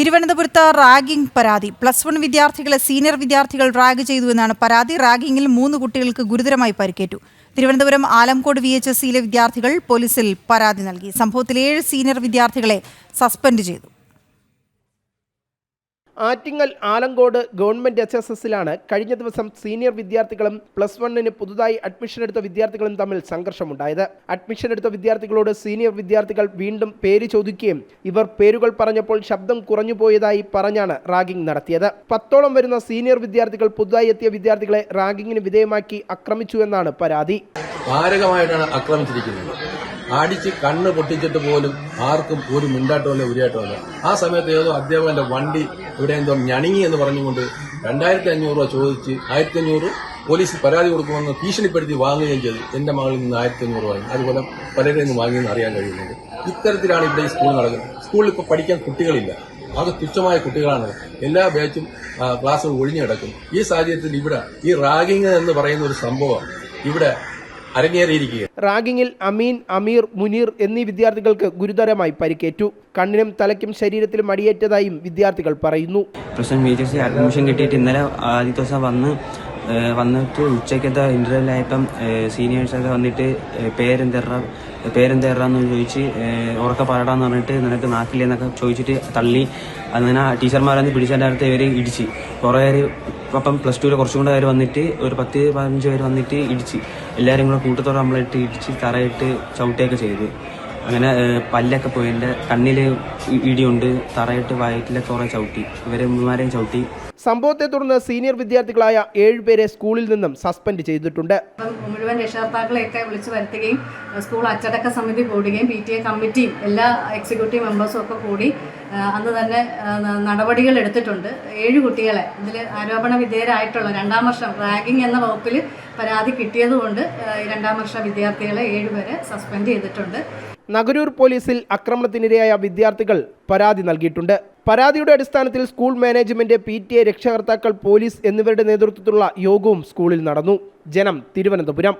തിരുവനന്തപുരത്ത് റാഗിംഗ് പരാതി. Plus one വിദ്യാർത്ഥികളെ സീനിയർ വിദ്യാർത്ഥികൾ റാഗ് ചെയ്തുവെന്നാണ് പരാതി. റാഗിംഗിൽ മൂന്ന് കുട്ടികൾക്ക് ഗുരുതരമായി പരിക്കേറ്റു. Thiruvananthapuram Alamcode V H S സിയിലെ വിദ്യാർത്ഥികൾ പോലീസിൽ പരാതി നൽകി. സംഭവത്തിൽ ഏഴ് സീനിയർ വിദ്യാർത്ഥികളെ സസ്പെൻഡ് ചെയ്തു. Attingal Alamcode government H S എസിലാണ് കഴിഞ്ഞ ദിവസം സീനിയർ വിദ്യാർത്ഥികളും പ്ലസ് വണ്ണിന് പുതുതായി അഡ്മിഷൻ എടുത്ത വിദ്യാർത്ഥികളും തമ്മിൽ സംഘർഷമുണ്ടായത്. അഡ്മിഷൻ എടുത്ത വിദ്യാർത്ഥികളോട് സീനിയർ വിദ്യാർത്ഥികൾ വീണ്ടും പേര് ചോദിക്കുകയും ഇവർ പേരുകൾ പറഞ്ഞപ്പോൾ ശബ്ദം കുറഞ്ഞു പോയതായി പറഞ്ഞാണ് റാഗിംഗ് നടത്തിയത്. പത്തോളം വരുന്ന സീനിയർ വിദ്യാർത്ഥികൾ പുതുതായി എത്തിയ വിദ്യാർത്ഥികളെ റാഗിങ്ങിന് വിധേയമാക്കി ആക്രമിച്ചു എന്നാണ് പരാതി. ആക്രമിച്ചിരിക്കുന്നത്. അടിച്ച് കണ്ണ് പൊട്ടിച്ചിട്ട് പോലും ആർക്കും ഒരു മിണ്ടാട്ടമല്ല ഉരിയാട്ടമല്ല ആ സമയത്ത് ഏതോ അധ്യാപകന്റെ വണ്ടി എന്തോ ഞണിങ്ങി എന്ന് പറഞ്ഞുകൊണ്ട് രണ്ടായിരത്തി അഞ്ഞൂറ് രൂപ ചോദിച്ച് ആയിരത്തി അഞ്ഞൂറ് പോലീസിൽ പരാതി കൊടുക്കുമെന്ന് ഭീഷണിപ്പെടുത്തി വാങ്ങുകയും ചെയ്തു. എന്റെ മകളിൽ നിന്ന് ആയിരത്തി അഞ്ഞൂറ് വാങ്ങി. അതുപോലെ പലരുടെ നിന്ന് വാങ്ങിയെന്ന് അറിയാൻ കഴിയുന്നുണ്ട്. ഇത്തരത്തിലാണ് ഇവിടെ ഈ സ്കൂൾ നടക്കുന്നത്. സ്കൂളിൽ ഇപ്പോൾ പഠിക്കാൻ കുട്ടികളില്ല. അത് തുച്ഛമായ കുട്ടികളാണ്. എല്ലാ ബാച്ചും ക്ലാസ്സുകൾ ഒഴിഞ്ഞു കിടക്കും ഈ സാഹചര്യത്തിൽ ഇവിടെ ഈ റാഗിങ് എന്ന് പറയുന്ന ഒരു സംഭവം ഇവിടെ അരങ്ങേറിയിരിക്കുക റാഗിങ്ങിൽ അമീൻ അമീർ മുനീർ എന്നീ വിദ്യാർത്ഥികൾക്ക് ഗുരുതരമായി പരിക്കേറ്റു. കണ്ണിനും തലയ്ക്കും ശരീരത്തിലും അടിയേറ്റതായും വിദ്യാർത്ഥികൾ പറയുന്നു. അഡ്മിഷൻ കിട്ടിയിട്ട് ഇന്നലെ ആദ്യ ദിവസം വന്ന് വന്നിട്ട് ഉച്ചയ്ക്കത്തെ സീനിയേഴ്സ് സീനിയേഴ്സൊക്കെ വന്നിട്ട് പേരെന്തേറ പേരെന്തെറ പേരെന്തെറാന്ന് ചോദിച്ച് ഉറക്ക പാടാന്ന് പറഞ്ഞിട്ട് നിനക്ക് നാക്കില്ലെന്നൊക്കെ ചോദിച്ചിട്ട് തള്ളി. അങ്ങനെ ടീച്ചർമാരൊന്ന് പിടിച്ചതിന്റെ അടുത്ത് ഇവർ ഇടിച്ച്. കുറേ അപ്പം പ്ലസ് ടുവിൽ കുറച്ചും കൂടെ പേര് വന്നിട്ട് ഒരു പത്ത് പതിനഞ്ച് പേര് വന്നിട്ട് ഇടിച്ച്. എല്ലാവരും കൂടെ കൂട്ടത്തോടെ നമ്മളിട്ട് ഇടിച്ച് തറയിട്ട് ചവിട്ടുകയൊക്കെ ചെയ്തു. അങ്ങനെ പല്ലൊക്കെ പോയി എന്റെ കണ്ണിൽ ഇടിയുണ്ട്. തറയിട്ട് വയറ്റിലൊക്കെ കുറേ ചവിട്ടി. ഇവരെ ഉമ്മമാരെയും ചവിട്ടി. സംഭവത്തെ തുടർന്ന് സീനിയർ വിദ്യാർത്ഥികളായ ഏഴുപേരെ സ്കൂളിൽ നിന്നും സസ്പെൻഡ് ചെയ്തിട്ടുണ്ട്. മുഴുവൻ രക്ഷകർത്താക്കളെയൊക്കെ വിളിച്ചു വരുത്തുകയും സ്കൂൾ അച്ചടക്ക സമിതി കൂടുകയും പി ടി എ കമ്മിറ്റിയും എല്ലാ എക്സിക്യൂട്ടീവ് മെമ്പേഴ്സും ഒക്കെ കൂടി അന്ന് തന്നെ നടപടികൾ എടുത്തിട്ടുണ്ട്. ഏഴ് കുട്ടികളെ ഇതിൽ ആരോപണ വിധേയരായിട്ടുള്ള രണ്ടാം വർഷം റാഗിംഗ് എന്ന വകുപ്പിൽ പരാതി കിട്ടിയതുകൊണ്ട് രണ്ടാം വർഷ വിദ്യാർത്ഥികളെ ഏഴുപേരെ സസ്പെൻഡ് ചെയ്തിട്ടുണ്ട്. നഗരൂർ പോലീസിൽ ആക്രമണത്തിനിരയായ വിദ്യാർത്ഥികൾ പരാതി നൽകിയിട്ടുണ്ട്. പരാതിയുടെ അടിസ്ഥാനത്തിൽ school management P T A രക്ഷകർത്താക്കൾ police എന്നിവരുടെ നേതൃത്വത്തിലുള്ള യോഗവും സ്കൂളിൽ നടന്നു. ജനം തിരുവനന്തപുരം.